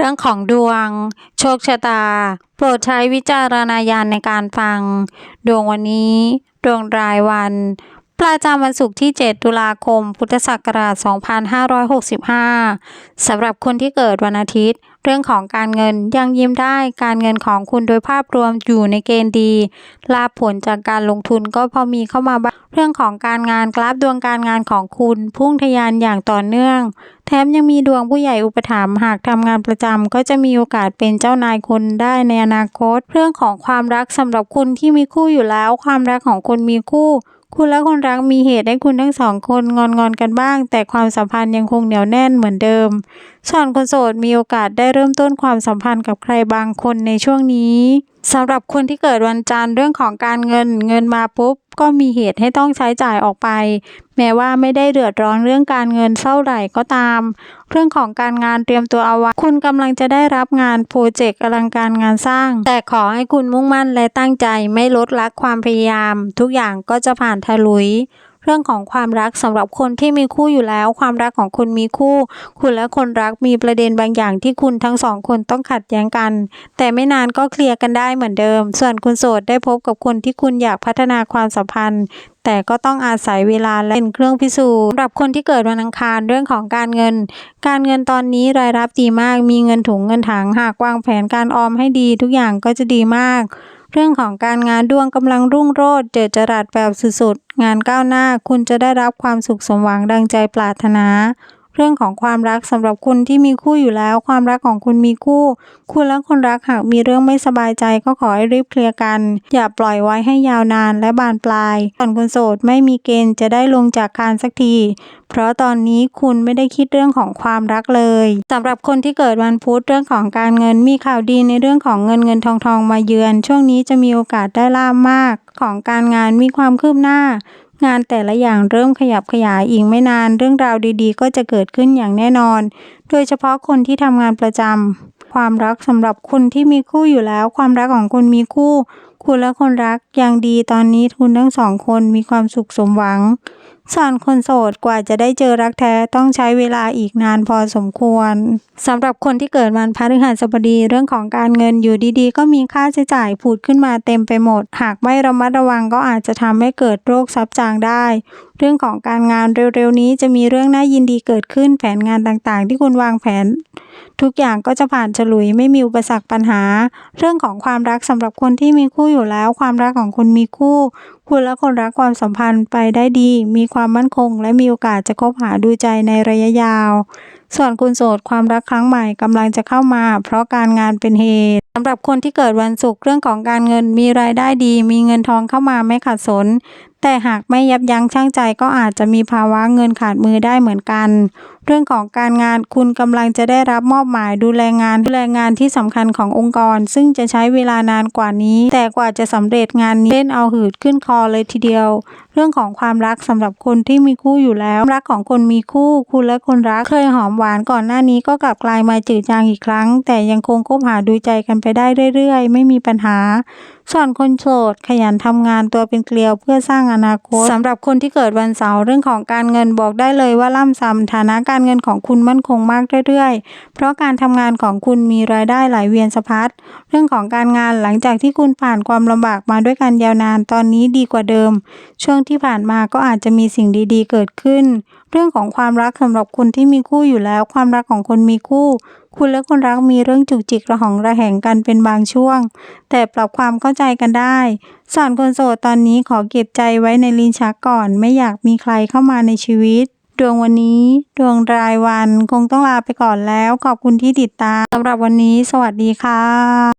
รื่องของดวง โชคชะตา โปรดใช้วิจารณญาณในการฟัง ดวงวันนี้ ดวงรายวัน ประจำวันศุกร์ที่ 7 ตุลาคม พุทธศักราช 2565 สำหรับคนที่เกิดวันอาทิตย์ เรื่องของการเงินยังยิ้มได้การเงินของคุณโดยภาพรวมอยู่ในเกณฑ์ดีลาผลจากการลงทุนก็พอมีเข้ามาบ้างเรื่องของการงานกราฟดวงการงานของคุณพุ่งทะยานอย่างต่อเนื่อง แถมยังมีดวงผู้ใหญ่อุปถัมภ์หากทำงานประจำก็จะมีโอกาสเป็นเจ้านายคนได้ในอนาคต เรื่องของความรักสำหรับคุณที่มีคู่อยู่แล้ว ความรักของคุณมีคู่คุณและคนรักมีเหตุให้คุณทั้งสองคนงอนงอนกันบ้าง แต่ความสัมพันธ์ยังคงเหนียวแน่นเหมือนเดิมส่วนคนโสดมีโอกาสได้เริ่มต้นความสัมพันธ์กับใครบางคนในช่วงนี้สำหรับคนที่เกิดวันจันทร์เรื่องของการเงินเงินมาปุ๊บ ก็มีเหตุให้ต้องใช้จ่ายออกไป แม้ว่าไม่ได้เดือดร้อนเรื่องการเงินเท่าไหร่ก็ตาม เรื่องของการงานเตรียมตัวเอาไว้คุณกำลังจะได้รับงานโปรเจกต์อลังการงานสร้าง แต่ขอให้คุณมุ่งมั่นและตั้งใจไม่ลดละความพยายาม ทุกอย่างก็จะผ่านทะลุย เรื่องของความรักสำหรับคนที่มีคู่อยู่แล้ว ความรักของคุณมีคู่ คุณและคนรักมีประเด็นบางอย่างที่คุณทั้งสองคนต้องขัดแย้งกัน แต่ไม่นานก็เคลียร์กันได้เหมือนเดิม ส่วนคุณโสดได้พบกับคนที่คุณอยากพัฒนาความสัมพันธ์แต่ก็ต้องอาศัยเวลาและเป็นเครื่องพิสูจน์สำหรับคนที่เกิดวันอังคารเรื่องของการเงิน การเงินตอนนี้รายรับดีมาก มีเงินถุงเงินถังหากวางแผนการออมให้ดีทุกอย่างก็จะดีมาก เรื่องของการงานดวงกำลังรุ่งโรจน์เจิดจรัสแบบสุดๆ งานก้าวหน้าคุณจะได้รับความสุขสมหวังดังใจปรารถนา เรื่องของความรักสำหรับคุณที่มีคู่อยู่แล้ว ความรักของคุณมีคู่ คุณและคนรักหากมีเรื่องไม่สบายใจก็ขอให้รีบเคลียร์กัน อย่าปล่อยไว้ให้ยาวนานและบานปลายส่วนคนโสดไม่มีเกณฑ์จะได้ลงจากคานสักที เพราะตอนนี้คุณไม่ได้คิดเรื่องของความรักเลยสำหรับคนที่เกิดวันพุธเรื่องของการเงินมีข่าวดีในเรื่องของเงินเงินทองทองมาเยือน ช่วงนี้จะมีโอกาสได้ลาบมาก ของการงานมีความคืบหน้า งานแต่ละอย่างเริ่มขยับขยายอีกไม่นาน เรื่องราวดีๆ ก็จะเกิดขึ้นอย่างแน่นอน โดยเฉพาะคนที่ทำงานประจำความรักสำหรับคนที่มีคู่อยู่แล้ว ความรักของคุณมีคู่ คุณและคนรักยังดีตอนนี้คุณทั้งสองคนมีความสุขสมหวัง ส่วนคนโสดกว่าจะได้เจอรักแท้ต้องใช้เวลาอีกนานพอสมควรสำหรับคนที่เกิดวันพฤหัสบดีเรื่องของการเงินอยู่ดีๆ ก็มีค่าใช้จ่ายผุดขึ้นมาเต็มไปหมด หากไม่ระมัดระวังก็อาจจะทำให้เกิดโรคซับจางได้ เรื่องของการงานเร็วๆนี้จะมีเรื่องน่ายินดีเกิดขึ้นแผนงานต่างๆ ที่คุณวางแผน ทุกอย่างก็จะผ่านฉลุยไม่มีอุปสรรคปัญหา เรื่องของความรักสำหรับคนที่มีคู่อยู่แล้ว ความรักของคุณมีคู่ คุณและคนรักความสัมพันธ์ไปได้ดี มีความมั่นคง และมีโอกาสจะคบหาดูใจในระยะยาว ส่วนคุณโสดความรักครั้งใหม่กำลังจะเข้ามา เพราะการงานเป็นเหตุสำหรับคนที่เกิดวันศุกร์เรื่องของการเงินมีรายได้ดี มีเงินทองเข้ามาไม่ขัดสน แต่หากไม่ยับยั้งชั่งใจก็อาจจะมีภาวะเงินขาดมือได้เหมือนกัน เรื่องของการงานคุณกำลังจะได้รับมอบหมายดูแลงานดูแลงานที่สำคัญขององค์กร ซึ่งจะใช้เวลานานกว่านี้ แต่กว่าจะสำเร็จงานนี้เล่นเอาหืดขึ้นคอเลยทีเดียว รื่องของความรักสำหรับคนที่มีคู่อยู่แล้ว รักของคนมีคู่ คุณและคนรักเคยหอมหวานก่อนหน้านี้ก็กลับกลายมาจืดจางอีกครั้ง แต่ยังคงคบหาดูใจกันไปได้เรื่อยๆ ไม่มีปัญหาส่วนคนโสดขยันทำงานตัวเป็นเกลียวเพื่อสร้างอนาคตสำหรับคนที่เกิดวันเสาร์เรื่องของการเงินบอกได้เลยว่าล่ำซ้ำฐานะการเงินของคุณมั่นคงมากเรื่อยๆ เพราะการทำงานของคุณมีรายได้ไหลเวียนสะพัดเรื่องของการงานหลังจากที่คุณผ่านความลำบากมาด้วยกันยาวนานตอนนี้ดีกว่าเดิม ช่วงที่ผ่านมาก็อาจจะมีสิ่งดีๆ เกิดขึ้น เรื่องของความรักสำหรับคนที่มีคู่อยู่แล้ว ความรักของคนมีคู่คุณและคนรักมีเรื่องจุกจิกระหองระแหงกันเป็นบางช่วง แต่ปรับความเข้าใจกันได้ส่วนคนโสดตอนนี้ขอเก็บใจไว้ในลิ้นชักก่อน ไม่อยากมีใครเข้ามาในชีวิต ดวงวันนี้ ดวงรายวันคงต้องลาไปก่อนแล้ว ขอบคุณที่ติดตามสำหรับวันนี้ สวัสดีค่ะ